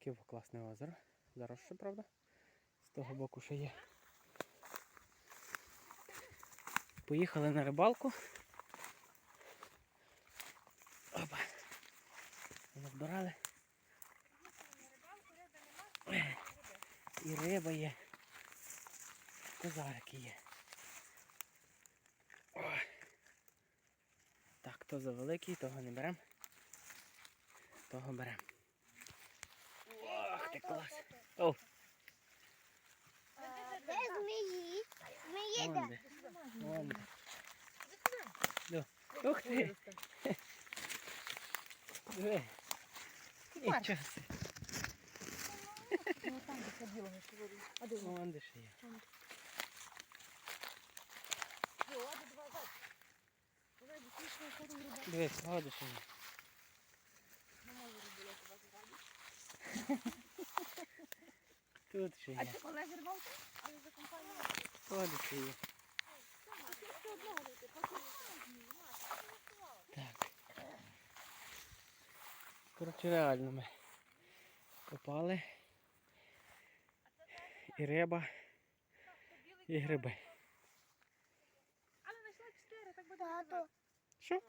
Таке класне озеро. Зараз ще, правда? З того боку ще є. Поїхали на рибалку. Опа. Назбирали. І риба є. Козарики є. Ой. Так, то за великий, того не беремо. Того беремо. Ти клас. О, Де змії? Змії де? Вон де. Ух ти. Диви. Нічого собі. Ну там де ходила, не говорю. А де Ну, вон де ще є. Вона. Дивись, ще є. Не може рибалити вас раді. Тут ще А є. це Олег рибалка? Але за компанію. Де ще є. Так. Коротше, реально ми копали. І риба, і гриби. Але знайшла чотири, так буде. Тато. Що?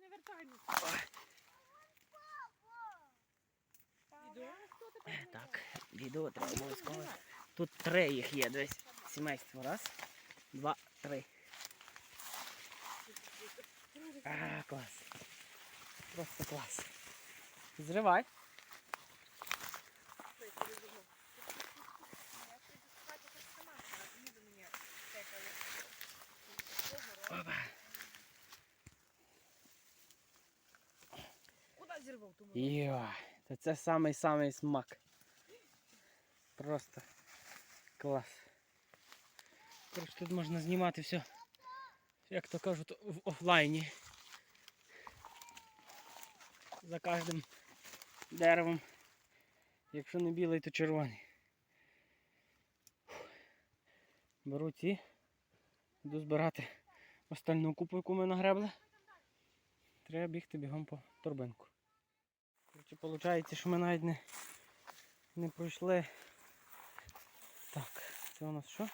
Не вертаймо. Іду. Так, відео треба обов'язково. Тут три їх є, десь сімейство. Раз, два, три. А, клас. Просто клас. Зривай. Опа. Куди зірвав тому? Йо, та це самий самий смак. Просто клас. Коротше, тут можна знімати все, як то кажуть, в офлайні. За кожним деревом. Якщо не білий, то червоний. Беру ці, йду збирати остальну купу, яку ми нагребли. Треба бігти бігом по торбинку. Коротше, виходить, що ми навіть не, не пройшли. Так, це у нас що?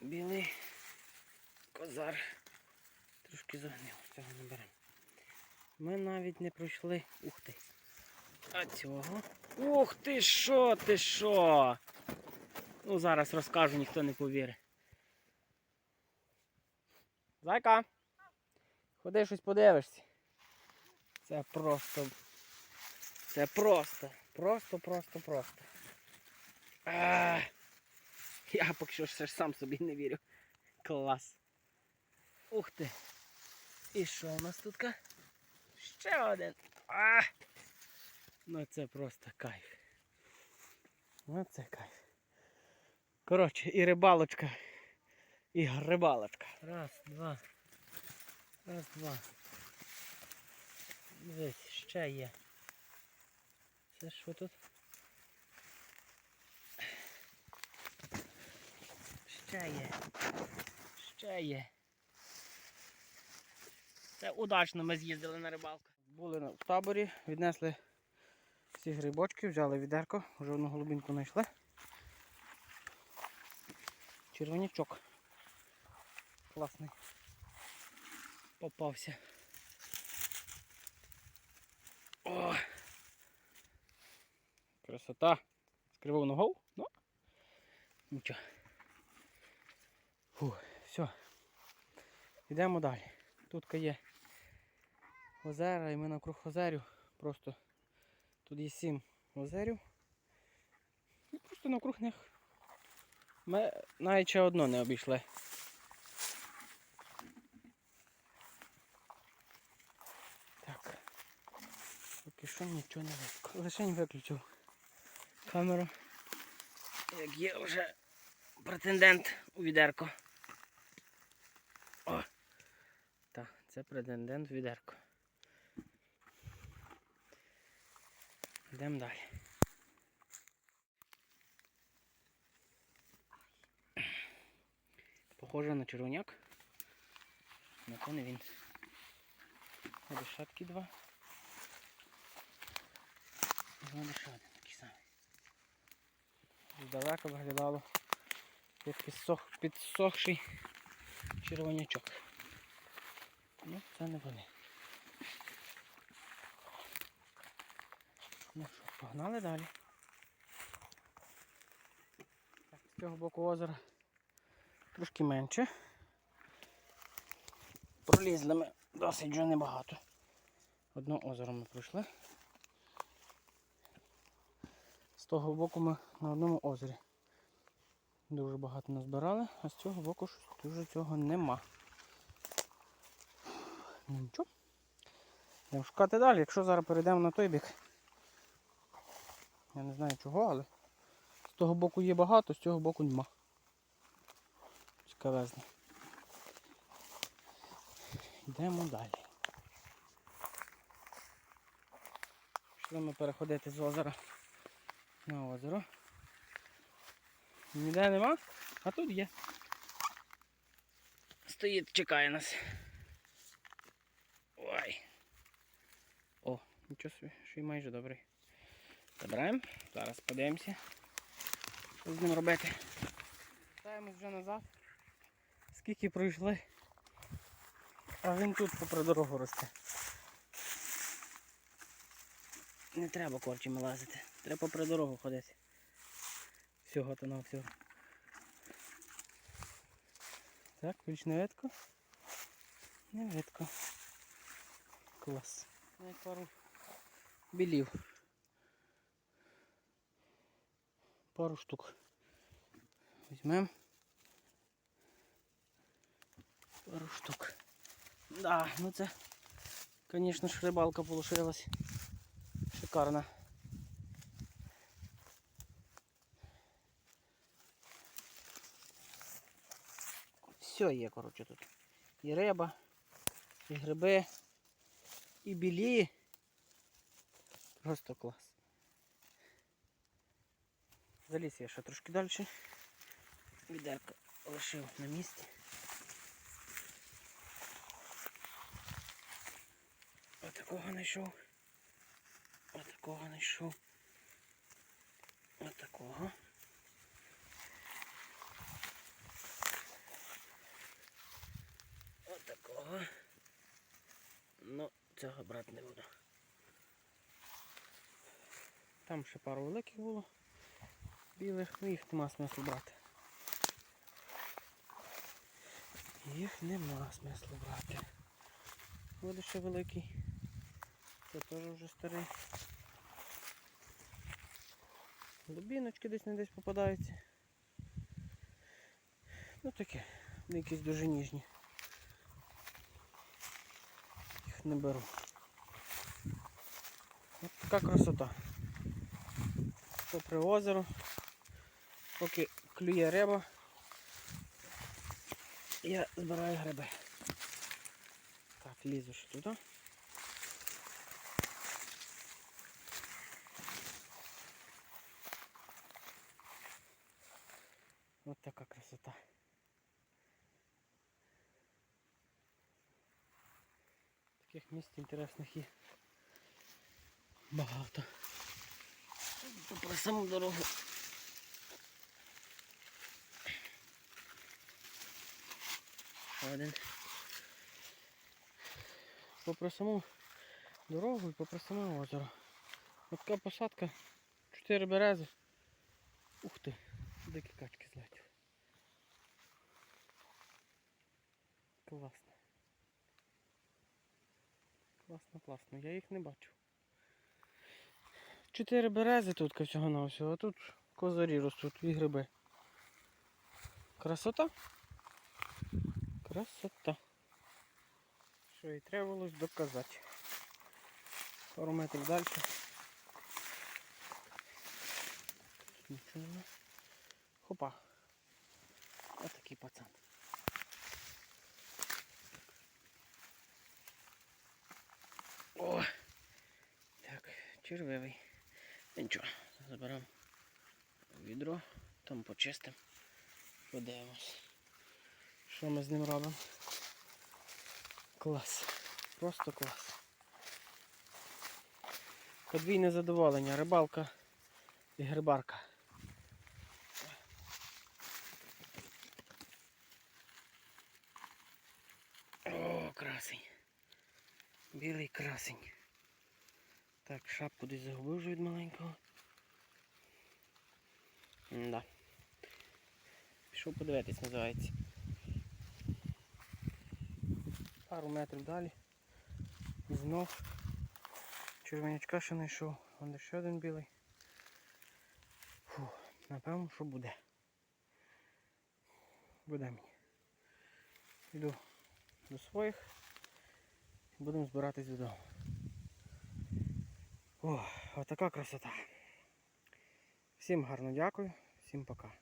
Білий козар. Трошки загнив, цього не беремо. Ми навіть не пройшли. Ух ти. А цього. Ух ти що, ти що? Ну зараз розкажу, ніхто не повірить. Зайка! Ходи щось подивишся. Це просто. Це просто. Просто, просто, просто. А, я поки що ще ж сам собі не вірю. Клас. Ух ти. І що у нас тут? Ще один. А! Ну це просто кайф. Ну це кайф. Коротше, і рибалочка, і грибалочка. Раз, два. Раз, два. Дивись, ще є. Це що тут? Ще є. Ще є. Це удачно ми з'їздили на рибалку. Були в таборі, віднесли всі грибочки, взяли відерко, вже одну голубінку знайшли. Червонячок. Класний. Попався. О! Красота. З кривою ногою? Ну. Нічого. Фу, все. Йдемо далі. Тут є озера і ми навкруг озерів. Просто тут є сім озерів. І просто навкруг них ми навіть ще одно не обійшли. Так. Поки що нічого не видно. Лишень виключив камеру. Як є вже претендент у відерко. О! Так, це претендент у відерко. Йдемо далі. Похоже на червоняк. На то не він. Шатки два. Такий самий. Здалека виглядало як підсох, підсохший червонячок. Ну, це не вони. Ну що, погнали далі. Так, з цього боку озера трошки менше. Пролізли ми досить вже небагато. Одно озеро ми пройшли. Того боку ми на одному озері. Дуже багато назбирали, а з цього боку щось дуже цього нема. Ну, Нічого. Йдемо шукати далі. Якщо зараз перейдемо на той бік. Я не знаю чого, але з того боку є багато, з цього боку нема. Цікавезно. Йдемо далі. Пішли ми переходити з озера на озеро. Ніде нема, а тут є. Стоїть, чекає нас. Ой. О, нічого собі, що й майже добрий. Забираємо, зараз подивимося. Що з ним робити? Вертаємось вже назад. Скільки пройшли, а він тут попри дорогу росте. Не треба корчами лазити. Треба попри дорогу ходити. Всього то на всього. Так, більш не видко. Не видко. Клас. Навіть пару білів. Пару штук. Візьмемо. Пару штук. Да, ну це, звісно ж, рибалка получилась шикарна. Все є, коротше, тут. І риба, і гриби, і білі. Просто клас. Заліз я ще трошки далі. Відерко лишив на місці. Отакого знайшов. Отакого знайшов. Отакого. Отакого. Ну, цього брати не буду. Там ще пару великих було. Білих, ну їх нема смислу брати. Їх нема смислу брати. Буде ще великий. Це теж вже старий. Дубіночки десь не десь попадаються. Ну таке, вони якісь дуже ніжні. Їх не беру. Ось така красота. Попри озеро, поки клює риба, я збираю гриби. Так, лізу ще туди. Ось така красота. Таких місць інтересних є багато. Попри саму дорогу. Один. Попри саму дорогу і попри саме озеро. Ось така посадка, чотири берези. Ух ти, дикі качки злетіли. Класно. Класно, класно. Я їх не бачу. Чотири берези тут всього на всього, а тут козарі ростуть і гриби. Красота? Красота. Що і треба було доказати. Пару метрів далі. Нічого. Хопа. Ось такий пацан. О! Так, червивий. Нічого, заберемо відро, там почистимо. Подивимось. Що ми з ним робимо? Клас. Просто клас. Подвійне задоволення. Рибалка і грибарка. О, красень. Білий красень. Так, шапку десь загубив вже від маленького. Да. Пішов подивитись, називається. Пару метрів далі. Знов червонячка ще знайшов. Вон ще один білий. Фу, напевно, що буде. Буде мені. Йду до своїх будемо збиратись додому. О, отака красота. Всім гарно дякую, всім пока.